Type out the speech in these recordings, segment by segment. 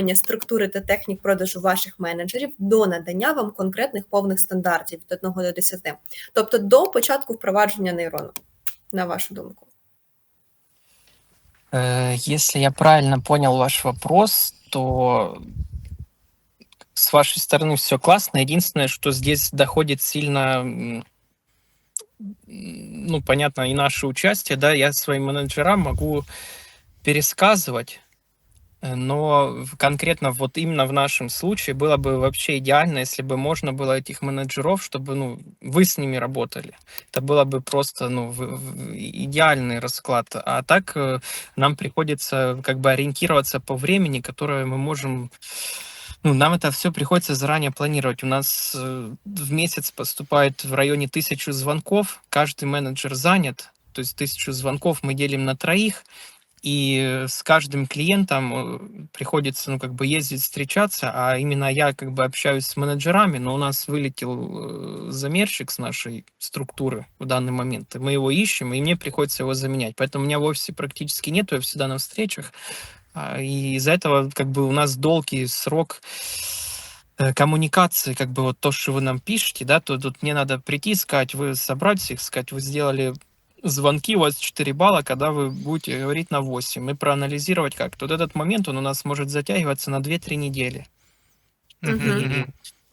дотримання структури та технік продажу ваших менеджерів до надання вам конкретних повних стандартів від 1 до 10. Тобто до початку впровадження нейрону, на вашу думку. Э, Если я правильно понял ваш вопрос, то с вашей стороны все классно. Единственное, что здесь доходит сильно, м, ну, понятно, и наше участие, да, я своим менеджерам могу пересказывать, э, но в- конкретно вот именно в нашем случае было бы вообще идеально, если бы можно было этих менеджеров, чтобы, ну, вы с ними работали. Это было бы просто, ну, идеальный расклад. А так э, нам приходится как бы ориентироваться по времени, которое мы можем ну, нам это все приходится заранее планировать. У нас э, в месяц поступает в районе тысячи звонков, каждый менеджер занят, то есть тысячу звонков мы делим на троих, и с каждым клиентом э, приходится, ну, как бы ездить, встречаться, а именно я как бы общаюсь с менеджерами, но у нас вылетел э, замерщик с нашей структуры в данный момент, и мы его ищем, и мне приходится его заменять. Поэтому у меня в офисе практически нету, я всегда на встречах, а, и из-за этого как бы у нас долгий срок э, коммуникации, как бы вот то, что вы нам пишете, да, то тут мне надо прийти, сказать, вы собрать всех, сказать, вы сделали звонки, у вас 4 балла, когда вы будете говорить на 8, и проанализировать как-то. Вот этот момент, он у нас может затягиваться на 2-3 недели. Мгм. И,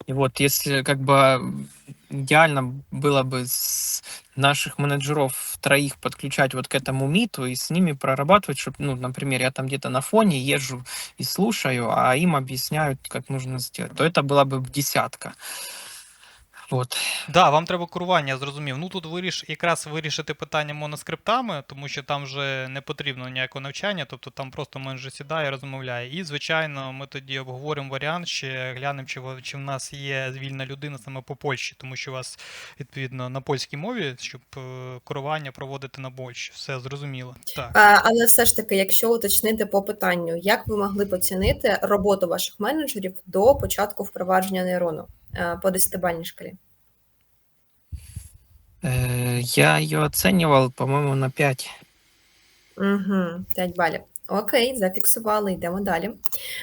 и вот если как бы идеально было бы с наших менеджеров троих подключать вот к этому миту и с ними прорабатывать, чтобы, ну, например, я там где-то на фоне езжу и слушаю, а им объясняют, как нужно сделать, то это была бы десятка. Вот. Да, вам треба керування, зрозумів. Ну тут виріш, якраз вирішити питання моноскриптами, тому що там вже не потрібно ніякого навчання, тобто там просто менеджер сідає, розмовляє. І, звичайно, ми тоді обговоримо варіант, ще глянемо, чи, чи в нас є вільна людина саме по Польщі, тому що у вас відповідно на польській мові, щоб е, керування проводити на Польщі. Все зрозуміло. Так. А, Але все ж таки, якщо уточнити по питанню, як ви могли б оцінити роботу ваших менеджерів до початку впровадження нейрону по 10-бальній шкалі? Э, Я ее оценивал, по-моему, на 5. Угу, 5 балів. Окей, зафіксували, йдемо далі.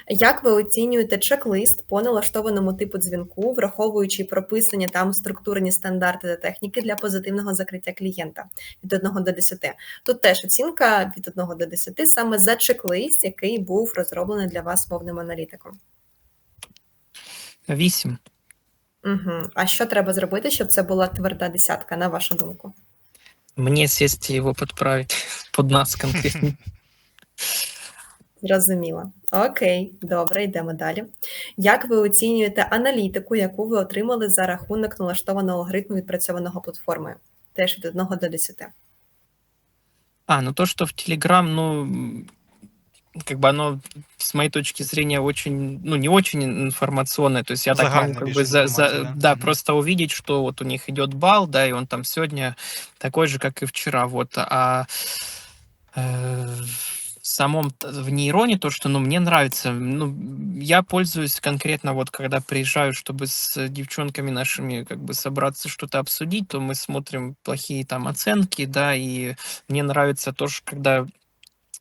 Як ви оцінюєте чек-лист по налаштованому типу дзвінку, враховуючи прописані там структурні стандарти та техніки для позитивного закриття клієнта від 1 до 10? Тут теж оцінка від 1 до 10 саме за чек-лист, який був розроблений для вас мовним аналітиком. 8. Угу. А що треба зробити, щоб це була тверда десятка, на вашу думку? Мне сесть и его подправить под нас конкретно. Зрозуміло. Окей, добре, йдемо далі. Як ви оцінюєте аналітику, яку ви отримали за рахунок налаштованого алгоритму відпрацьованого платформою? Теж від 1 до 10. А, ну то, что в Telegram, ну, как бы оно, с моей точки зрения, очень, ну, не очень информационное. То есть я так могу как бы за, за- да? да, Мгм. просто увидеть, что вот у них идет бал, да, и он там сегодня такой же, как и вчера. Вот, а э, в самом в нейроне то, что, ну, мне нравится, ну, я пользуюсь конкретно вот, когда приезжаю, чтобы с девчонками нашими как бы собраться что-то обсудить, то мы смотрим плохие там оценки, да, и мне нравится тоже, когда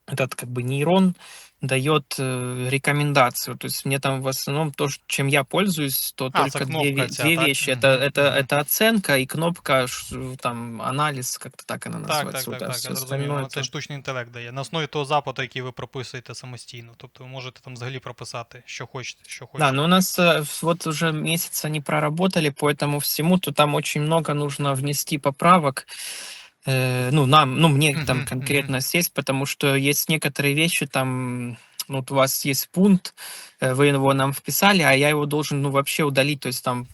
этот как бы нейрон дает э, рекомендацию. То есть мне там в основном то, ш- чем я пользуюсь, то А, только це две, кнопка ве- ця, две так? вещи. Мгм, Это, это, мгм. это оценка и кнопка ш- там анализ, как-то так она Так, называется. так, Вот, так, а так, всё я зрозумів. остальное Ну, Це это- штучний інтелект дає. На основі того запиту, який ви прописуєте самостійно. Тобто ви можете там взагалі прописати, що хочете, що хочете. Да, но у нас э, вот уже месяц они проработали по этому всему, то там очень много нужно внести поправок. Э, ну, нам, ну, мне Мгм, там мгм. конкретно сесть, потому что есть некоторые вещи, там, ну, вот у вас есть пункт, э, вы его нам вписали, а я его должен, ну, вообще удалить, то есть там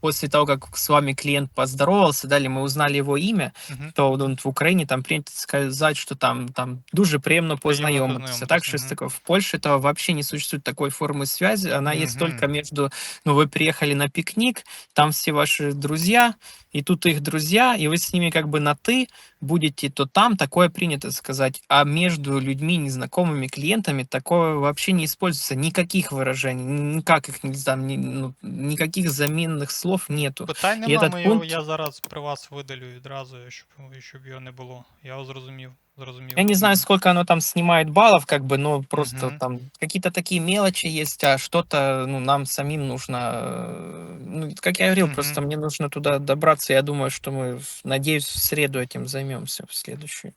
после того, как с вами клиент поздоровался, далее мы узнали его имя, Мгм. то он в Україні там прийнято сказать, что там, там дуже приємно познайомитися. познайомитися, Так, щось мгм. таке. В Польше этого вообще не существует такой формы связи. Она есть Мгм. только между, ну, вы приехали на пикник, там все ваши друзья, и тут их друзья, и вы с ними как бы на «ты» будете, то там такое принято сказать. А между людьми, незнакомыми клиентами такое вообще не используется. Никаких выражений, никак их нельзя, ни- ну, никаких заменных слов слов нету. Питань І нема, этот ми його, пункт- я зараз при вас видалю відразу, щоб, щоб його не було. Я його зрозумів. зрозумів. Я не знаю, Мгм. сколько оно там снимает баллов, как бы, но просто Мгм. там какие-то такие мелочи есть, а что-то, ну, нам самим нужно, э, ну, как я говорил, просто Мгм. мне нужно туда добраться. Я думаю, что мы, надеюсь, в среду этим займемся, в следующую.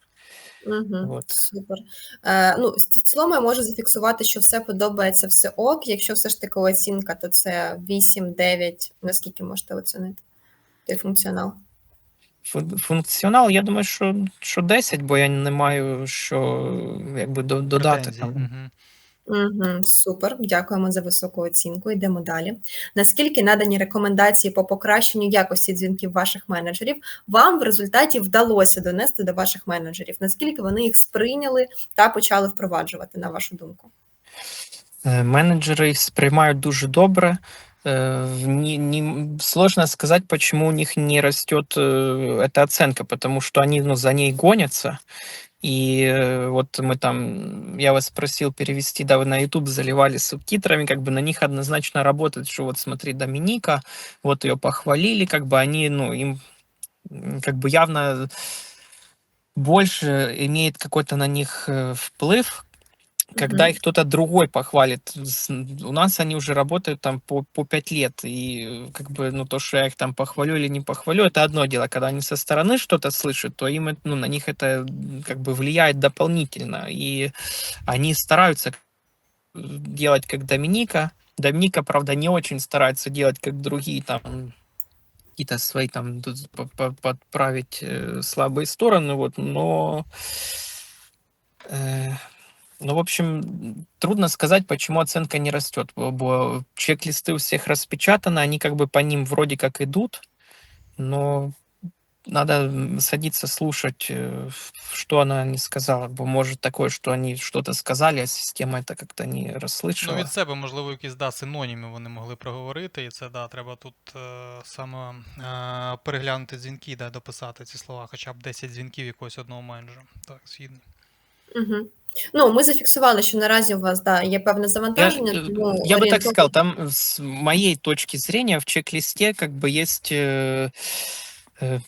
Угу, Вот. Супер. Е, ну, в цілому я можу зафіксувати, що все подобається, все ок. Якщо все ж таки оцінка, то це 8-9. Наскільки можете оцінити той функціонал? Функціонал, я думаю, що, що 10, бо я не маю що якби додати Претензій. там. Мгм. Угу, супер, дякуємо за високу оцінку. Йдемо далі. Наскільки надані рекомендації по покращенню якості дзвінків ваших менеджерів вам в результаті вдалося донести до ваших менеджерів? Наскільки вони їх сприйняли та почали впроваджувати, на вашу думку? Е, Менеджери їх сприймають дуже добре. Э, Не, не, сложно сказать, почему у них не растет э, эта оценка, потому что они ну, за ней гонятся. И э, вот мы там, я вас просил перевести, да, вы на YouTube заливали субтитрами, как бы на них однозначно работает, что вот смотри, Доминика, вот ее похвалили, как бы они, ну, им как бы явно больше имеет какой-то на них э, вплыв, когда Мгм. их кто-то другой похвалит. С- У нас они уже работают там по, по пять лет, и э, как бы, ну, то, что я их там похвалю или не похвалю, это одно дело. Когда они со стороны что-то слышат, то им, это, ну, на них это м, как бы влияет дополнительно, и они стараются э, делать как Доминика. Доминика, правда, не очень старается делать как другие там какие-то свои там тут по- по- подправить э, слабые стороны, вот, но э, ну, в общем, м, трудно сказать, почему оценка не растет. Бо- бо Чек-листы у всех распечатаны, они как бы по ним вроде как идут, но надо м, садиться слушать, э, ф- что она не сказала. Бо может такое, что они что-то сказали, а система это как-то не Ну, расслышала. від себе, можливо, якісь да, синоніми вони могли проговорити, і це да, треба тут е, саме е, переглянути дзвінки, да, дописати ці слова, хоча б 10 дзвінків якогось одного менеджера. Так, згідний. Угу. Ну, ми зафіксували, що наразі у вас да, є певне Я, завантаження, э, тому я бы так орієнтовно- сказал, там с моей точки зрения в чек-листе как бы есть... э, э,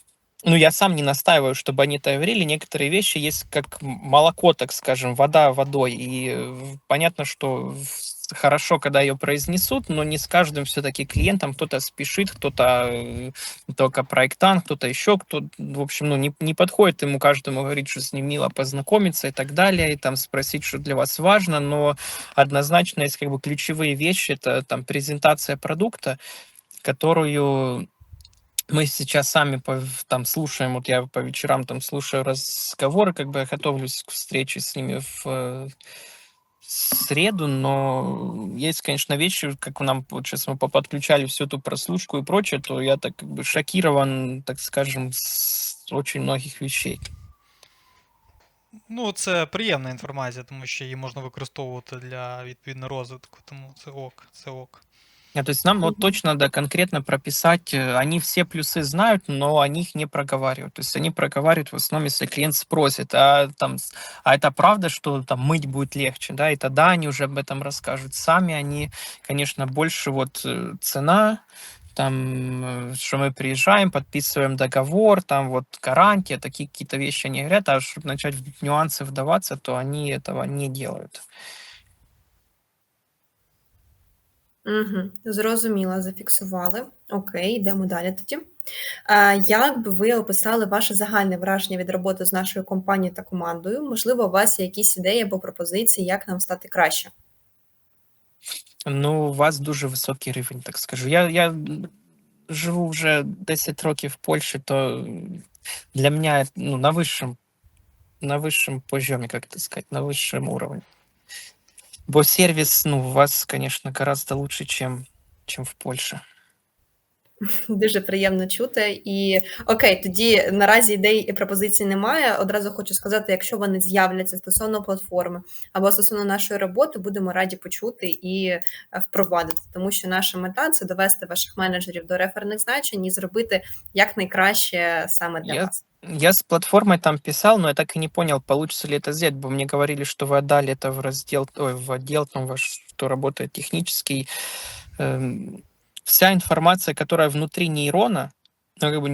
ну, я сам не настаиваю, чтобы они это говорили. Некоторые вещи есть как м- молоко, так скажем, вода водой. И э, понятно, что в- хорошо, когда ее произнесут, но не с каждым все-таки клиентом. Кто-то спешит, кто-то э, только проектант, кто-то еще, кто, в общем, ну, не, не подходит ему каждому говорить, что с ним мило познакомиться и так далее, и там спросить, что для вас важно, но однозначно есть как бы ключевые вещи, это там презентация продукта, которую мы сейчас сами там слушаем, вот я по вечерам там слушаю разговоры, как бы я готовлюсь к встрече с ними в среду, но есть, конечно, вещи, как нам вот сейчас мы подключали всю эту прослушку и прочее, то я так как бы шокирован, так скажем, с очень многих вещей. Ну, це приємна інформація, тому що її можна використовувати для відповідно розвитку, тому це ок, це ок. А, то есть нам вот Мгм. точно надо конкретно прописать, э, они все плюсы знают, но они их не проговаривают. То есть они проговаривают в основном, если клиент спросит, а, там, с- а это правда, что там мыть будет легче, да, и тогда они уже об этом расскажут. Сами они, конечно, больше вот э, цена, там, э, что мы приезжаем, подписываем договор, там вот гарантия, такие какие-то вещи они говорят, а чтобы начать в нюансы вдаваться, то они этого не делают. Угу, зрозуміла, зафіксували. Окей, йдемо далі тоді. А, як би ви описали ваше загальне враження від роботи з нашою компанією та командою? Можливо, у вас є якісь ідеї або пропозиції, як нам стати краще? Ну, у вас дуже високий рівень, так скажу. Я, я живу вже 10 років в Польщі, то для мене ну, на вищому, на вищому позиомі, як це сказати, на вищому уровні. Бо сервіс, ну, у вас, конечно, гораздо лучше, чем, чем в Польше. Дуже приємно чути. І окей, тоді наразі ідей і пропозицій немає. Одразу хочу сказати, якщо вони з'являться стосовно платформи або стосовно нашої роботи, будемо раді почути і е, впровадити, тому що наша мета це довести ваших менеджерів до реферних значень і зробити якнайкраще саме для Я- вас. Я с платформой там писал, но я так и не понял, получится ли это сделать, бо мне говорили, что вы отдали это в раздел, ой, в отдел, там ваш, кто работает технический. Эм, вся информация, которая внутри нейрона, ну, как бы,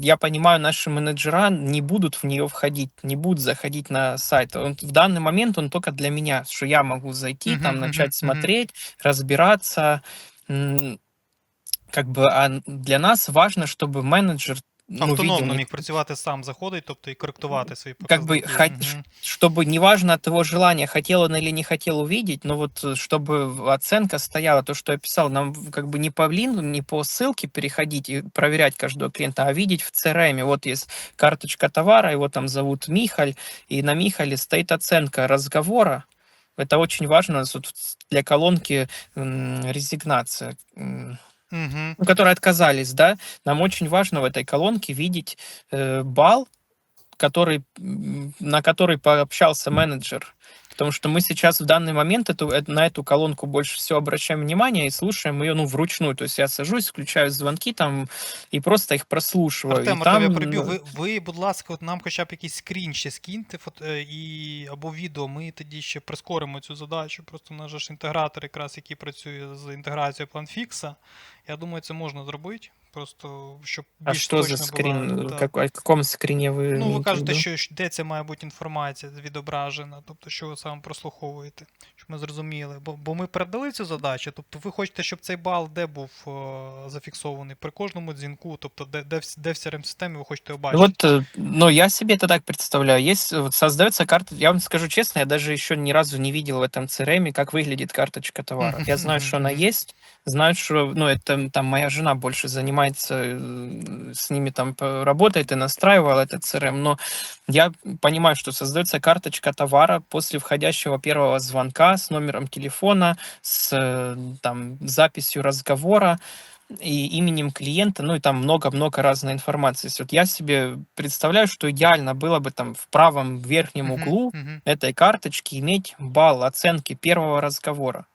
я понимаю, наши менеджера не будут в нее входить, не будут заходить на сайт. Он, в данный момент он только для меня, что я могу зайти, там начать смотреть, разбираться. Как бы, а для нас важно, чтобы менеджер Автономно не- міг працювати сам заходить, тобто і коректувати свої как бы, показники. хот- Мгм. чтобы неважно от его желания, хотел он или не хотел увидеть, но вот э, чтобы оценка стояла, то, что я писал, нам в- как бы не по линку, не по ссылке переходить и проверять каждого клиента, а видеть в CRM. Вот есть карточка товара, его там зовут Михаль, и на Михале стоит оценка разговора. Это очень важно вот для колонки м, резигнация. ну, которые отказались, да, нам очень важно в этой колонке видеть э, балл, который, на который пообщался менеджер. Потому что мы сейчас в данный момент эту, э, на эту колонку больше всего обращаем внимание и слушаем ее ну, вручную. То есть я сажусь, включаю звонки там и просто их прослушиваю. Артем, и Артем, там, я переб'ю. ну, Ви, ви, будь ласка, от нам хоча б якийсь скрін ще скиньте фото, е, і, або відео. Ми тоді ще прискоримо цю задачу. Просто у нас же ж інтегратор, якраз який працює з інтеграцією планфікса. Я думаю, це можна зробити. Просто щоб а більш что за точно скрин? була. э, так. Как, о каком скрине вы Ну, ви имеете в кажете, виду? що що де ця має бути інформація відображена, тобто що ви саме прослуховуєте, щоб ми зрозуміли. Бо, бо ми передали цю задачу, тобто ви хочете, щоб цей бал де був е, зафіксований при кожному дзвінку, тобто де, де, в, де в crm системі ви хочете його Ну бачити. Вот, э, ну, я себе это так представляю. Есть, вот создается карта, я вам скажу честно, я даже еще ни разу не видел в этом CRM, как выглядит карточка товара. Я знаю, что она Мгм. есть, знаю, что, ну, это там моя жена больше занимается, э, с ними там по- работает и настраивала этот CRM, но я понимаю, что создается карточка товара после входящего первого звонка с номером телефона, с э, там записью разговора, и именем клиента, ну и там много-много разной информации. Есть вот я себе представляю, что идеально было бы там в правом верхнем углу мгм. этой карточки иметь балл оценки первого разговора.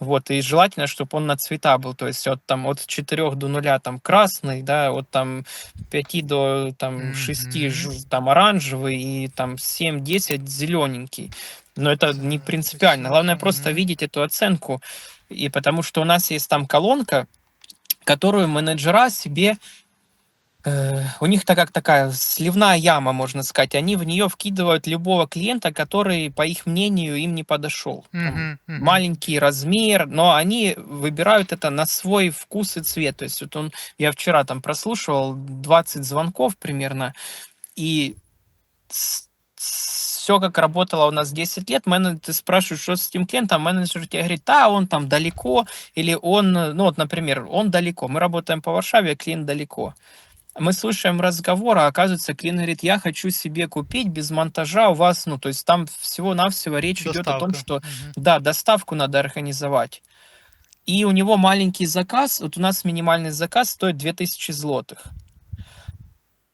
Вот, и желательно, чтобы он на цвета был, то есть от, там, от 4 до 0 там красный, да, от там 5 до там 6 Мгм. жу- там оранжевый и там 7-10 зелененький. Но это не принципиально. Главное просто видеть эту оценку. И потому что у нас есть там колонка, которую менеджера себе э, у них так как такая сливная яма, можно сказать. Они в нее вкидывают любого клиента, который, по их мнению, им не подошел. Мгм, мгм. маленький размер, но они выбирают это на свой вкус и цвет. То есть вот он, я вчера там прослушивал 20 звонков примерно, и все как работало у нас 10 лет, менеджер, ты спрашиваешь, что с этим клиентом, менеджер тебе говорит, да, он там далеко, или он, ну вот, например, он далеко, мы работаем по Варшаве, а клиент далеко. Мы слушаем разговор, а оказывается, клиент говорит, я хочу себе купить без монтажа у вас, ну, то есть там всего-навсего речь идет о том, Доставка. что Мгм. да, доставку надо организовать. И у него маленький заказ, вот у нас минимальный заказ стоит 2000 злотых.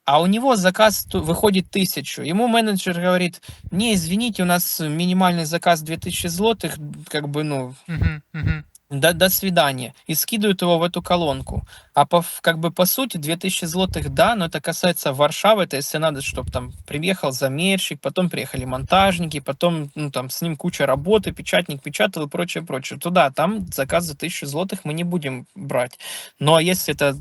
А у него заказ выходит 1000. Ему менеджер говорит, не, извините, у нас минимальный заказ 2000 злотых, как бы, ну, до, до свидания. И скидывают его в эту колонку. А по, как бы по сути 2000 злотых, да, но это касается Варшавы, это если надо, чтобы там приехал замерщик, потом приехали монтажники, потом, ну, там, с ним куча работы, печатник печатал и прочее, прочее. Туда, там заказ за 1000 злотых мы не будем брать. Но если это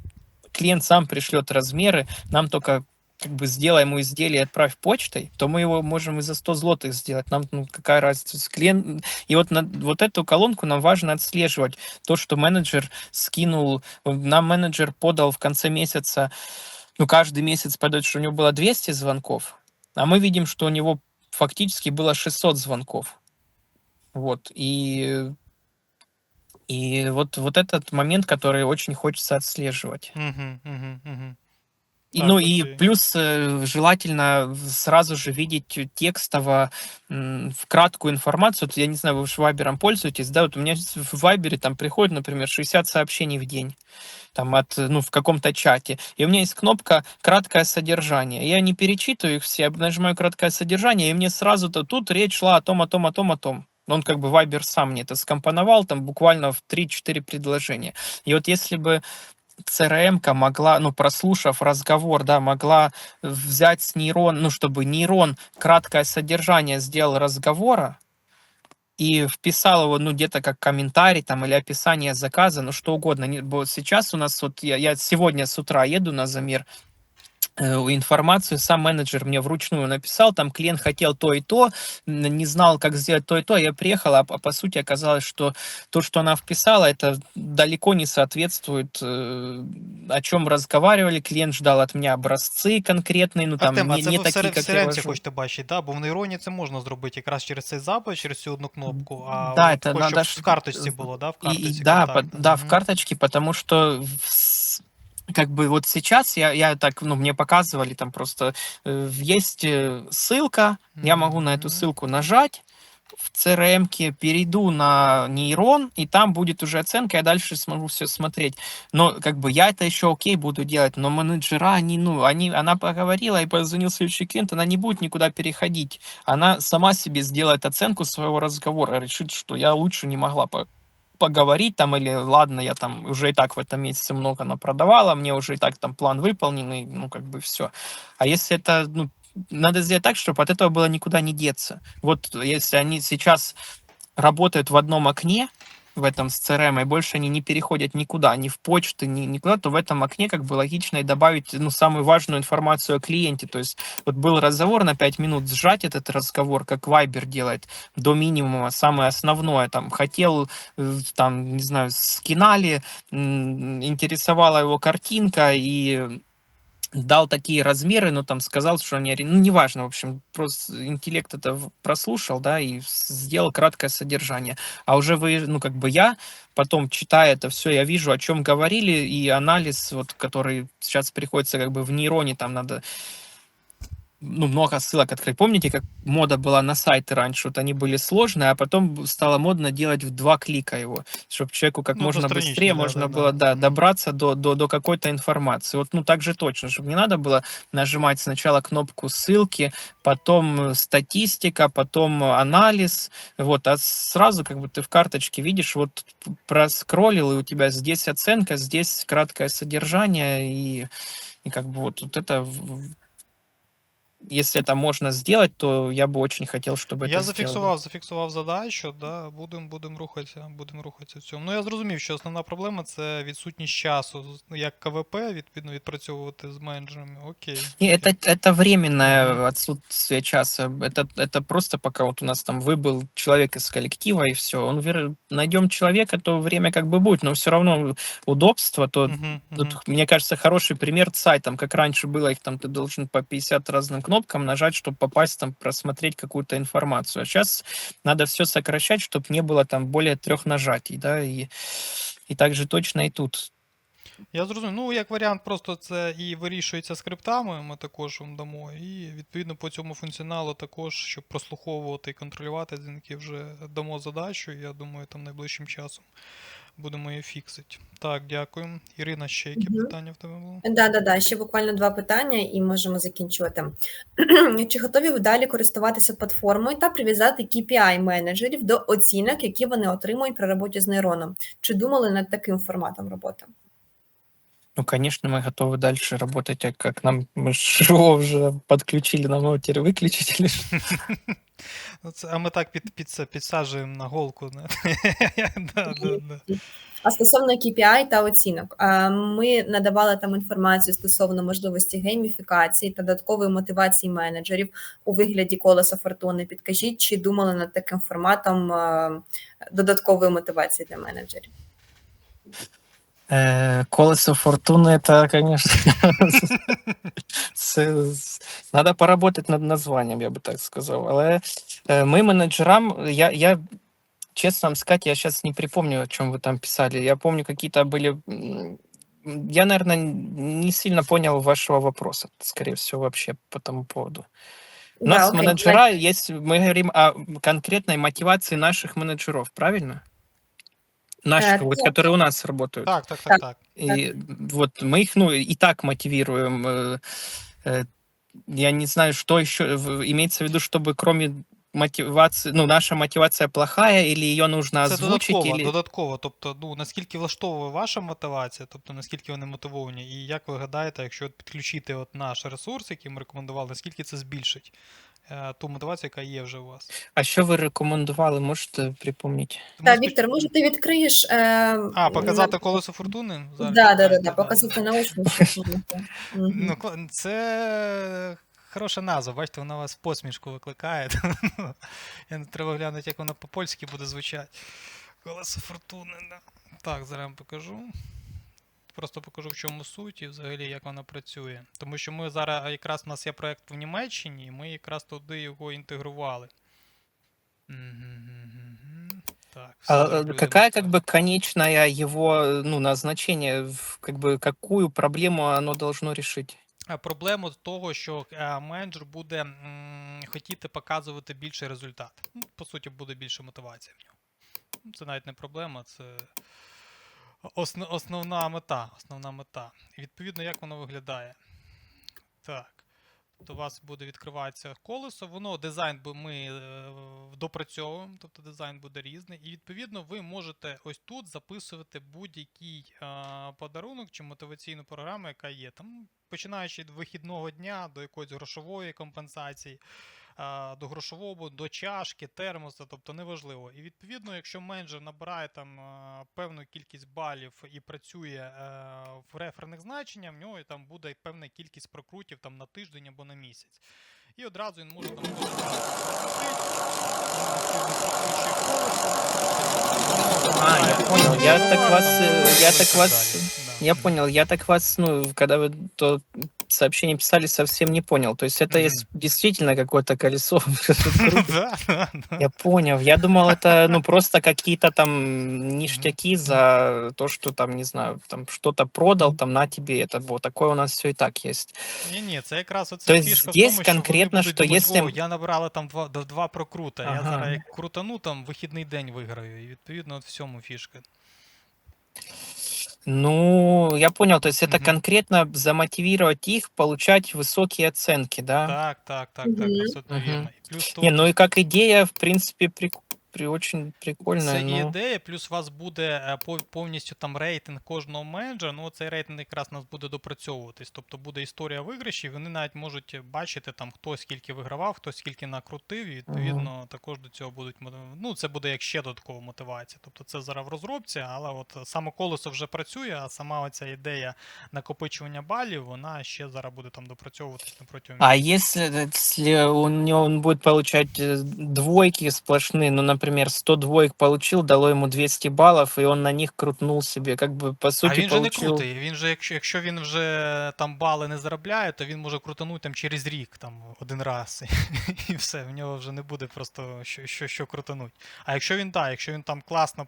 клиент сам пришлет размеры, нам только как бы сделай ему изделие и отправь почтой, то мы его можем и за 100 злотых сделать. Нам ну, какая разница? С Клиент... И вот, на, вот эту колонку нам важно отслеживать. То, что менеджер скинул, нам менеджер подал в конце месяца, ну, каждый месяц подает, что у него было 200 звонков, а мы видим, что у него фактически было 600 звонков. Вот, и, и вот, вот этот момент, который очень хочется отслеживать. И, Так, ну и окей. плюс э, желательно сразу же видеть текстово м, в краткую информацию. Вот я не знаю, вы же Вайбером пользуетесь, да? Вот у меня в Вайбере там приходит, например, 60 сообщений в день там от, э, ну, в каком-то чате. И у меня есть кнопка «Краткое содержание». Я не перечитываю их все, я нажимаю «Краткое содержание», и мне сразу-то тут речь шла о том, о том, о том, о том. Он как бы Вайбер сам мне это скомпоновал там буквально в 3-4 предложения. И вот если бы CRM-ка могла, ну, прослушав разговор, да, могла взять с нейрон, ну, чтобы нейрон краткое содержание сделал разговора, и вписал его, ну, где-то как комментарий там или описание заказа, ну, что угодно. Сейчас у нас вот, я, я сегодня с утра еду на замер, э, информацию сам менеджер мне вручную написал, там клиент хотел то и то, н- не знал, как сделать то и то, я приехал, а по по сути оказалось, что то, что она вписала, это далеко не соответствует, э, о чем разговаривали, клиент ждал от меня образцы конкретные, ну там Артем, а не, це не ви в такие, сер- в как я Сиренці вожу. хочете бачити, да? бо в нейроні це можна зробити якраз через цей запит, через цю одну кнопку, а Да, от это хоч надо щоб ж- в карточці було, да? В И- и карточці да, по- контакти. да, в Мгм. карточке, потому что в с- как бы вот сейчас я, я так, ну, мне показывали там просто э, есть э, ссылка, я могу на эту ссылку нажать в CRM, перейду на нейрон, и там будет уже оценка, я дальше смогу все смотреть. Но как бы я это еще окей буду делать, но менеджера, они, ну, они, она поговорила и позвонил следующий клиент, она не будет никуда переходить. Она сама себе сделает оценку своего разговора, решит, что я лучше не могла поговорить там, или ладно, я там уже и так в этом месяце много напродавала, мне уже и так там план выполненный, ну, как бы все. А если это, ну, надо сделать так, чтобы от этого было никуда не деться. Вот если они сейчас работают в одном окне, в этом с CRM, и больше они не переходят никуда, ни в почты, ни никуда, то в этом окне как бы логично и добавить ну, самую важную информацию о клиенте. То есть вот был разговор на 5 минут, сжать этот разговор, как Viber делает, до минимума, самое основное, там, хотел, э, там, не знаю, скинали, интересовала его картинка, и дал такие размеры, но там сказал, что они... Ну, неважно, в общем, просто интеллект это прослушал, да, и сделал краткое содержание. А уже вы, ну, как бы я, потом, читая это все, я вижу, о чем говорили, и анализ, вот, который сейчас приходится как бы в нейроне, там надо ну, много ссылок открыть. Помните, как мода была на сайты раньше? Вот они были сложные, а потом стало модно делать в два клика его, чтобы человеку как Ну, можно быстрее да, можно да, было да. да, добраться до, до, до какой-то информации. Вот, ну, так же точно, чтобы не надо было нажимать сначала кнопку ссылки, потом э, статистика, потом э, анализ, вот, а сразу как бы ты в карточке видишь, вот проскроллил, и у тебя здесь оценка, здесь краткое содержание, и, и как бы вот, вот это если это можно сделать, то я бы очень хотел, чтобы Я это зафіксував, зафіксував задачу, да, будемо будем рухатися, будемо рухатися в цьому. Ну я зрозумів, що основна проблема це відсутність часу, з- як КВП, відповідно, відпрацьовувати з менеджерами. Окей. Не, окей. это, это временное Мгм. отсутствие часа. Это, это просто пока вот у нас там выбыл человек из коллектива, и все. Он вер... найдем человека, то время как бы будет, но все равно удобство, то Мгм, Тут, мгм. мне кажется, хороший пример с сайтом, как раньше было, их там ты должен по 50 разным кнопкам нажать, чтобы попасть там, просмотреть какую-то информацию. А сейчас надо все сокращать, чтобы не было там более трех нажатий, да, и, и так же точно и тут. Я зрозумів. Ну, як варіант, просто це і вирішується скриптами, ми також вам дамо. І відповідно по цьому функціоналу також, щоб прослуховувати і контролювати дзвінки, вже дамо задачу. і Я думаю, там найближчим часом Будемо її фіксити. Так, дякую. Ірина, ще які угу. питання в тебе було? Да, да, да. Ще буквально два питання, і можемо закінчувати. Чи готові ви далі користуватися платформою та прив'язати KPI менеджерів до оцінок, які вони отримують при роботі з нейроном? Чи думали над таким форматом роботи? Ну, конечно, мы готовы дальше работать, а как нам, мы ж его уже подключили, нам его теперь выключить или что? Ну, це, а ми так під, під, це, підсаджуємо на голку. Не? да, да, да. А стосовно KPI та оцінок, а, ми надавали там інформацію стосовно можливості гейміфікації та додаткової мотивації менеджерів у вигляді колеса фортуни. Підкажіть, чи думали над таким форматом а, додаткової мотивації для менеджерів? Э, Колесо фортуны, это, конечно, це- надо поработать над названием, я бы так сказал. Але э, мы менеджерам, я, я честно вам сказать, я сейчас не припомню, о чем вы там писали. Я помню, какие-то были... Я, наверное, не сильно понял вашего вопроса, скорее всего, вообще по тому поводу. У Да, нас менеджера есть, мы говорим о конкретной мотивации наших менеджеров, правильно? Наших, Э, вот, да. которые у нас работают. Так, так, Так. так, так. И вот мы их, ну, и так мотивируем. э, э, Я не знаю, что еще в- имеется в виду, чтобы кроме мотивации, ну, наша мотивация плохая, или ее нужно Це озвучить, додатково, или... додатково. Тобто, ну наскільки влаштовує ваша мотивація, тобто наскільки вони мотивовані, і як ви гадаєте, якщо от підключити от наш ресурс, який ми рекомендували, наскільки це збільшить е, ту мотивацію, яка є вже у вас. А що ви рекомендували, можете припомнити? Так, Віктор, може ти відкриєш. Е, А, показати на- колесо фортуни? Зараз Да, да, да, да, показати наочно. Ну, це хороша назва, бачите, вона вас посмішку викликає. Я не треба глянути, як вона по-польськи буде звучати. Колесо фортуни, да. Так, зараз вам покажу Просто покажу, в чому суть і взагалі як вона працює. Тому що ми зараз якраз у нас є проєкт в Німеччині, і ми якраз туди його інтегрували. Мгм-гм-гм-гм. Так, все, А, зараз э, люди какая будуть как бы конечная его э, ну, назначение, в- как бы какую проблему оно должно решить? А Проблема з того, що е, менеджер буде м, хотіти показувати більший результат. Ну, по суті, буде більше мотивація в нього. Ну, Це навіть не проблема, це осн- основна мета. Основна мета. І відповідно, як воно виглядає. Так. То у вас буде відкриватися колесо, воно дизайн ми е, допрацьовуємо, тобто дизайн буде різний. І відповідно ви можете ось тут записувати будь-який е, подарунок чи мотиваційну програму, яка є. Там починаючи від вихідного дня до якоїсь грошової компенсації, до грошового, до чашки, термоса, тобто неважливо. І відповідно, якщо менеджер набирає там певну кількість балів і працює е, в реферних значеннях, в нього там буде певна кількість прокрутів там на тиждень або на місяць. І одразу він може там А, я понял. Я так вас, э, я так вас, я понял. Я так вас, ну, когда вы то сообщение писали, совсем не понял. То есть это Мгм. есть действительно какое-то колесо. Да, да, да. Я понял. Я думал, это, ну, просто какие-то там ништяки за то, что там, не знаю, там что-то продал, там на тебе это. Вот такое у нас все и так есть. Ні, ні, це якраз оце То есть фішка в здесь тому, що конкретно, вони будуть что думати, если- о, я набрала там два, до- два прокрута, я Ага. зараз як крутану, там вихідний день виграю. І відповідно от в цьому фішка. Ну, я понял. То есть это Мгм. конкретно замотивировать их получать высокие оценки, да? Так, так, так, так, Мгм. абсолютно Мгм. вірно. І плюс тут Не, ну и как идея, в принципе, прик- При, очень прикольная. Це ну. ідея, плюс у вас буде е, повністю там рейтинг кожного менеджера. Ну, цей рейтинг якраз у нас буде допрацьовуватись. Тобто буде історія виграшів, вони навіть можуть бачити там хто скільки вигравав, хто скільки накрутив, і відповідно також до цього будуть Ну, це буде як ще додаткова мотивація. Тобто це зараз в розробці, але от саме колесо вже працює, а сама оця ідея накопичування балів, вона ще зараз буде там допрацьовуватись на протягом. А если, если у он будет получать э, двойки сплошные, ну, например, 100 двоек получил, дало ему 200 баллов, и он на них крутнул себе, как бы, по А він же не крутий. Він же, якщо, якщо він вже там бали не заробляє, то він може крутанути там через рік там один раз. І все, в нього вже не буде просто що, що, що крутануть. А якщо він так, якщо він там класно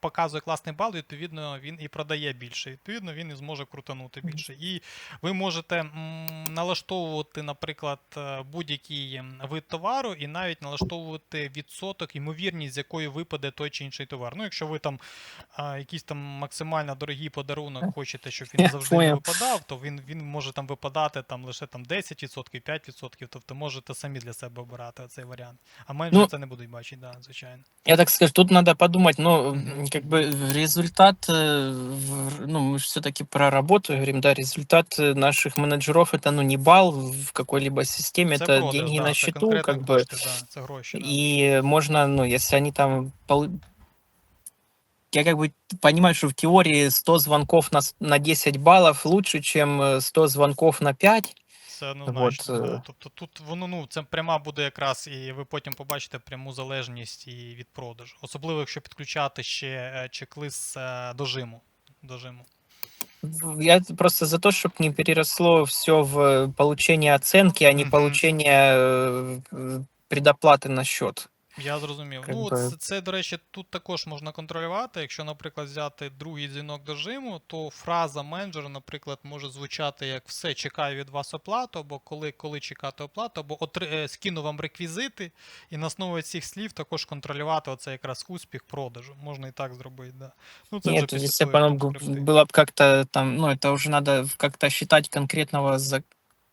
показує класний бал, відповідно він і продає більше. Відповідно, він і зможе крутанути більше. І ви можете налаштовувати, наприклад, е, будь-який вид товару, і навіть налаштовувати відсоток, ймовірність, з якої випаде той чи інший товар. Ну, якщо ви там а, якийсь там максимально дорогий подарунок хочете, щоб він Я завжди не понял. випадав, то він, він може там випадати там лише там 10%, 5%, тобто можете самі для себе обирати цей варіант. А менеджери Ну, це не будуть бачити, да, звичайно. Я так скажу, тут надо подумать, ну, Мгм. как бы результат, э, в- ну, мы все-таки про работу говорим, да, результат э, наших менеджеров это, ну, не балл в какой-либо системе, Це это продаж, деньги да, на це счету, конкретно как бы, кошти, да, це гроші. Да. и можно, ну, если они там, пол- я как бы понимаю, что в теории 100 звонков на, с- на 10 баллов лучше, чем э, 100 звонков на 5, Це однозначно. Вот, да. е. Тобто тут воно ну це пряма буде якраз, і ви потім побачите пряму залежність і від продажу. Особливо, якщо підключати ще е, чек-лист е, дожиму. дожиму. В- Я просто за то, чтобы не переросло все в э, получение оценки, а не Мгм. получение э, э, предоплаты на счет. Я зрозумів. Как ну, от би- це, це, до речі, тут також можна контролювати. Якщо, наприклад, взяти другий дзвінок дожиму, то фраза менеджера, наприклад, може звучати як все, чекаю від вас оплату, або коли, коли чекати оплату, або отри... е, скину вам реквізити, і на основі цих слів також контролювати оце якраз успіх продажу. Можна і так зробити, да. Ну, це вже Нет, після если того, бы як оно там б- скрипти. было бы как-то там, ну, это уже надо в- как-то считать конкретного за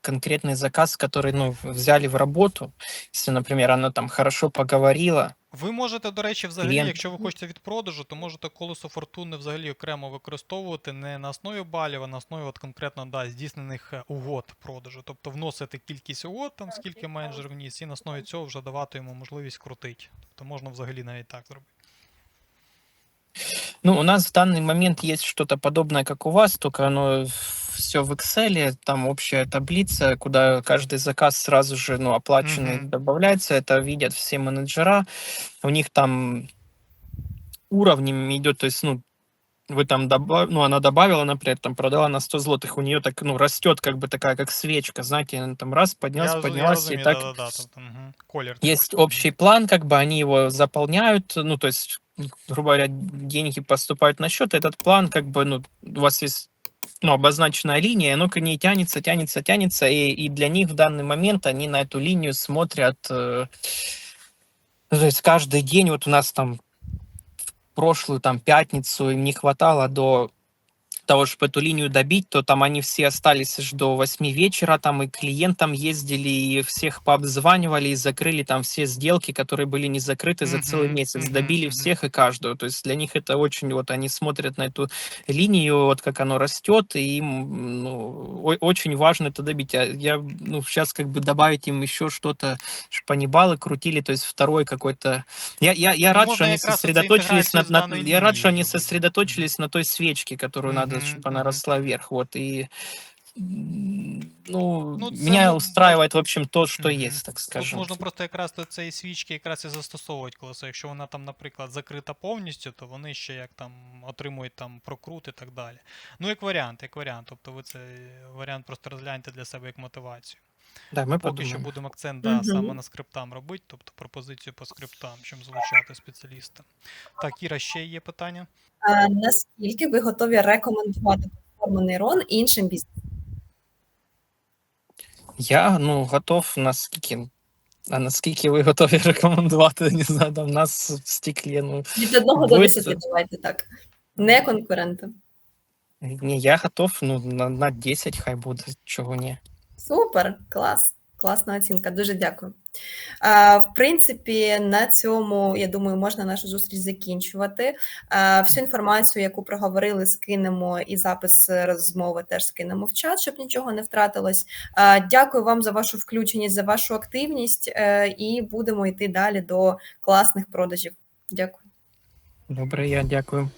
конкретный заказ, который, ну, взяли в работу. Если, например, она там хорошо поговорила, Ви можете, до речі, взагалі, Клієнт. якщо ви хочете від продажу, то можете колесо фортуни взагалі окремо використовувати не на основі балів, а на основі от конкретно да, здійснених е, угод продажу. Тобто вносити кількість угод, там скільки менеджер вніс, і на основі цього вже давати йому можливість крутити. Тобто можна взагалі навіть так зробити. Ну, у нас в данный момент есть что-то подобное, как у вас, только оно все в Excel, там общая таблица, куда каждый заказ сразу же, ну, оплаченный Мгм. добавляется, это видят все менеджера, у них там уровнями идет, то есть, ну, вы там добав... ну, она добавила, например, там продала на 100 злотых, у нее так, ну, растет как бы такая, как свечка, знаете, она там раз поднялась, я, я поднялась, розумію, и так да, да, да, тобто, угу. есть общий план, как бы они его заполняют, ну, то есть, грубо говоря, деньги поступают на счет, этот план, как бы, ну, у вас есть ну, обозначенная линия, оно к ней тянется, тянется, тянется, и, и для них в данный момент они на эту линию смотрят, э, ну, то есть каждый день, вот у нас там в прошлую там пятницу им не хватало до того, чтобы эту линию добить, то там они все остались до 8 вечера, там и клиентам ездили, и всех пообзванивали, и закрыли там все сделки, которые были не закрыты за целый месяц, добили всех и каждую. То есть для них это очень, вот они смотрят на эту линию, вот как оно растет, и им ну, очень важно это добить. А я, ну, сейчас как бы добавить им еще что-то, чтобы они баллы крутили, то есть второй какой-то... Я, я, я Ну, рад, что они сосредоточились на, на- Я рад, что они сосредоточились на той свечке, которую надо, Мгм, чтобы она росла вверх. Вот, и ну, Ну, це меня устраивает, в общем, то, что є, есть, так Тут скажем. можна просто якраз до цієї свічки якраз і застосовувати колесо. Якщо вона там, наприклад, закрита повністю, то вони ще як там отримують там прокрут і так далі. Ну, як варіант, як варіант. Тобто ви цей варіант просто розгляньте для себе як мотивацію. Да, мы Поки подумаем. що будемо акцент да, саме на скриптам робити, тобто пропозицію по скриптам, чим залучати спеціаліста. Так, Іра, ще є питання? А наскільки ви готові рекомендувати платформу Нейрон іншим бізнесам? Я, ну, готов наскільки... А наскільки ви готові рекомендувати, не знаю, там нас в стеклі, ну... Від одного до десяти, давайте так. Не конкуренти. Не, я готов, ну, на, на 10 хай буде, чого ні. Супер, клас, класна оцінка. Дуже дякую. В принципі, на цьому, я думаю, можна нашу зустріч закінчувати. Всю інформацію, яку проговорили, скинемо, і запис розмови теж скинемо в чат, щоб нічого не втратилось. Дякую вам за вашу включеність, за вашу активність, е, і будемо йти далі до класних продажів. Дякую. Добре, я дякую.